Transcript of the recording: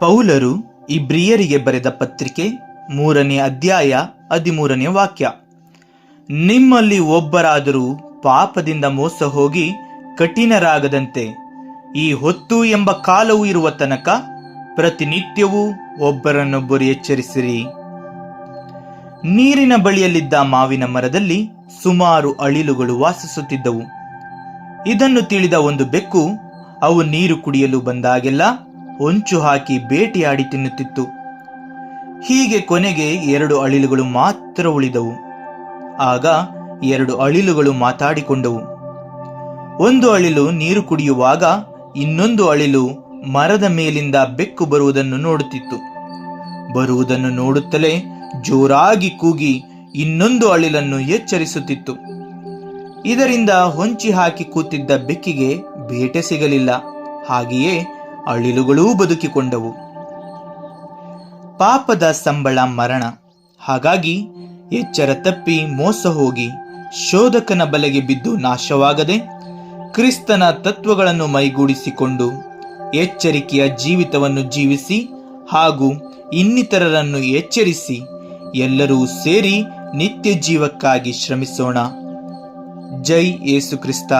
ಪೌಲರು ಇಬ್ರಿಯರಿಗೆ ಬರೆದ ಪತ್ರಿಕೆ ಮೂರನೇ ಅಧ್ಯಾಯ ಹದಿಮೂರನೇ ವಾಕ್ಯ. ನಿಮ್ಮಲ್ಲಿ ಒಬ್ಬರಾದರೂ ಪಾಪದಿಂದ ಮೋಸ ಹೋಗಿ ಕಠಿಣರಾಗದಂತೆ ಈ ಹೊತ್ತು ಎಂಬ ಕಾಲವು ಇರುವ ತನಕ ಪ್ರತಿನಿತ್ಯವೂ ಒಬ್ಬರನ್ನೊಬ್ಬರು ಎಚ್ಚರಿಸಿರಿ. ನೀರಿನ ಬಳಿಯಲ್ಲಿದ್ದ ಮಾವಿನ ಮರದಲ್ಲಿ ಸುಮಾರು ಅಳಿಲುಗಳು ವಾಸಿಸುತ್ತಿದ್ದವು. ಇದನ್ನು ತಿಳಿದ ಒಂದು ಬೆಕ್ಕು ಅವು ನೀರು ಕುಡಿಯಲು ಬಂದಾಗೆಲ್ಲ ಹೊಂಚು ಹಾಕಿ ಬೇಟೆಯಾಡಿ ತಿನ್ನುತ್ತಿತ್ತು. ಹೀಗೆ ಕೊನೆಗೆ ಎರಡು ಅಳಿಲುಗಳು ಮಾತ್ರ ಉಳಿದವು. ಆಗ ಎರಡು ಅಳಿಲುಗಳು ಮಾತಾಡಿಕೊಂಡವು. ಒಂದು ಅಳಿಲು ನೀರು ಕುಡಿಯುವಾಗ ಇನ್ನೊಂದು ಅಳಿಲು ಮರದ ಮೇಲಿಂದ ಬೆಕ್ಕು ಬರುವುದನ್ನು ನೋಡುತ್ತಿತ್ತು. ಬರುವುದನ್ನು ನೋಡುತ್ತಲೇ ಜೋರಾಗಿ ಕೂಗಿ ಇನ್ನೊಂದು ಅಳಿಲನ್ನು ಎಚ್ಚರಿಸುತ್ತಿತ್ತು. ಇದರಿಂದ ಹೊಂಚಿ ಹಾಕಿ ಕೂತಿದ್ದ ಬೆಕ್ಕಿಗೆ ಬೇಟೆ ಸಿಗಲಿಲ್ಲ. ಹಾಗೆಯೇ ಅಳಿಲುಗಳೂ ಬದುಕಿಕೊಂಡವು. ಪಾಪದ ಸಂಬಳ ಮರಣ. ಹಾಗಾಗಿ ಎಚ್ಚರ ತಪ್ಪಿ ಮೋಸ ಹೋಗಿ ಶೋಧಕನ ಬಲೆಗೆ ಬಿದ್ದು ನಾಶವಾಗದೆ ಕ್ರಿಸ್ತನ ತತ್ವಗಳನ್ನು ಮೈಗೂಡಿಸಿಕೊಂಡು ಎಚ್ಚರಿಕೆಯ ಜೀವಿತವನ್ನು ಜೀವಿಸಿ ಹಾಗೂ ಇನ್ನಿತರರನ್ನು ಎಚ್ಚರಿಸಿ ಎಲ್ಲರೂ ಸೇರಿ ನಿತ್ಯ ಜೀವಕ್ಕಾಗಿ ಶ್ರಮಿಸೋಣ. ಜೈ ಯೇಸು ಕ್ರಿಸ್ತ.